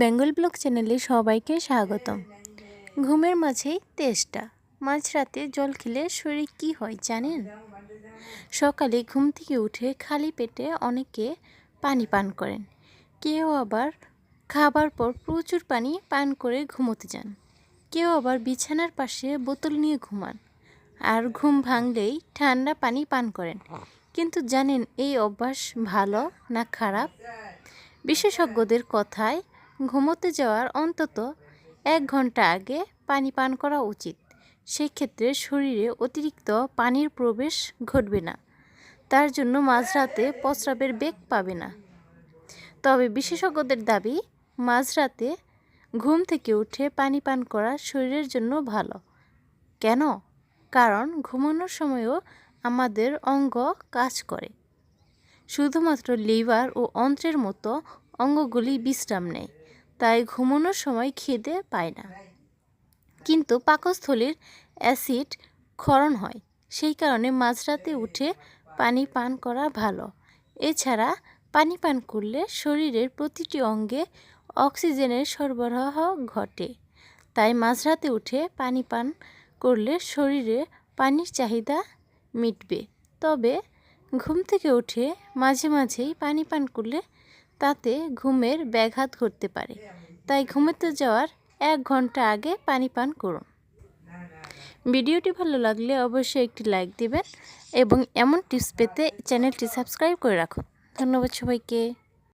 Bengal blog চ্যানেলে সবাইকে স্বাগতম। ঘুমের মাঝেই তেষ্টা, মাঝরাতে জল খেলে শরীর কি হয় জানেন? সকালে ঘুম থেকে উঠে খালি পেটে অনেকে পানি পান করেন। কেউ আবার খাবার পর প্রচুর পানি পান করে ঘুমোতে যান। কেউ আবার বিছানার পাশে বোতল নিয়ে ঘুমান আর ঘুম ভাঙলেই ঠান্ডা পানি পান করেন। কিন্তু জানেন এই অভ্যাস ভালো না খারাপ? বিশেষজ্ঞদের কথায় ঘুমোতে যাওয়ার অন্তত এক ঘণ্টা আগে পানি পান করা উচিত। সেক্ষেত্রে শরীরে অতিরিক্ত পানির প্রবেশ ঘটবে না। তার জন্য মাঝরাতে প্রস্রাবের বেগ পাবে না। তবে বিশেষজ্ঞদের দাবি, মাঝরাতে ঘুম থেকে উঠে পানি পান করা শরীরের জন্য ভালো। কেন? কারণ ঘুমানোর সময়ও আমাদের অঙ্গ কাজ করে। শুধুমাত্র লিভার ও অন্ত্রের মতো অঙ্গগুলি বিশ্রাম নেয়। তাই ঘুমানোর সময় খিদে পায় না। কিন্তু পাকস্থলীর অ্যাসিড ক্ষরণ হয়, সেই কারণে মাঝরাতে উঠে পানি পান করা ভালো। এছাড়া পানি পান করলে শরীরের প্রতিটি অঙ্গে অক্সিজেনের সরবরাহ ঘটে। তাই মাঝরাতে উঠে পানি পান করলে শরীরে পানির চাহিদা মিটবে। তবে ঘুম থেকে উঠে মাঝে মাঝেই পানি পান করলে তাতে ঘুমের ব্যাঘাত ঘটতে পারে। তাই ঘুমোতে যাওয়ার এক ঘণ্টা আগে পানি পান করুন। ভিডিওটি ভালো লাগলে অবশ্যই একটি লাইক দিবেন এবং এমন টিপস পেতে চ্যানেলটি সাবস্ক্রাইব করে রাখুন। ধন্যবাদ সবাইকে।